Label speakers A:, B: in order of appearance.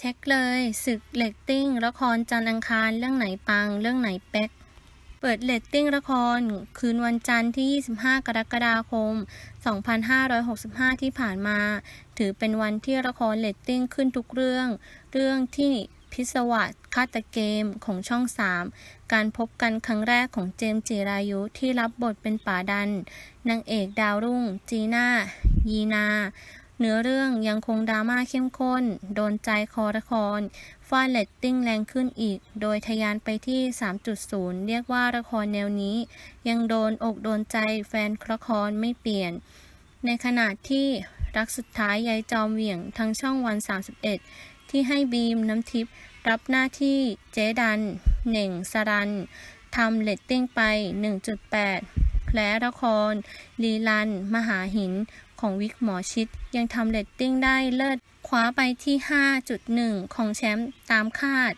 A: เช็คเลยศึกเลตติ้งละครจันทร์อังคารเรื่องไหนปัง เรื่องไหนเป๊ก เปิดเลตติ้งละคร คืนวันจันทร์ที่ 25 กรกฎาคม 2565 ที่ผ่านมา ถือเป็นวันที่ละครเลตติ้งขึ้นทุกเรื่อง เรื่องที่พิศวาสฆาตเกมของช่อง 3 การพบกันครั้งแรกของเจมส์จิรายุที่รับบทเป็นป่าดัน นางเอกดาวรุ่ง จีน่า ยีนา เนื้อเรื่องยังคงดราม่าเข้มข้น โดนใจคอละครฟาดเลตติ้งแรงขึ้นอีก โดยทะยานไปที่ 3.0 เรียกว่าละครแนวนี้ ยังโดนอกโดนใจแฟนละครไม่เปลี่ยน ในขณะที่รักสุดท้ายยายจอมเหวี่ยงทั้งช่องวัน 31 ที่ให้บีมน้ำทิพย์รับหน้าที่เจดัน เหน่งสรันทำเลตติ้งไป 1.8 แผลละครลีลัน มหาหิน ของวิกหมอชิด ยังทำเรตติ้งได้เลิศคว้าไปที่ 5.1 ของแชมป์ตามคาด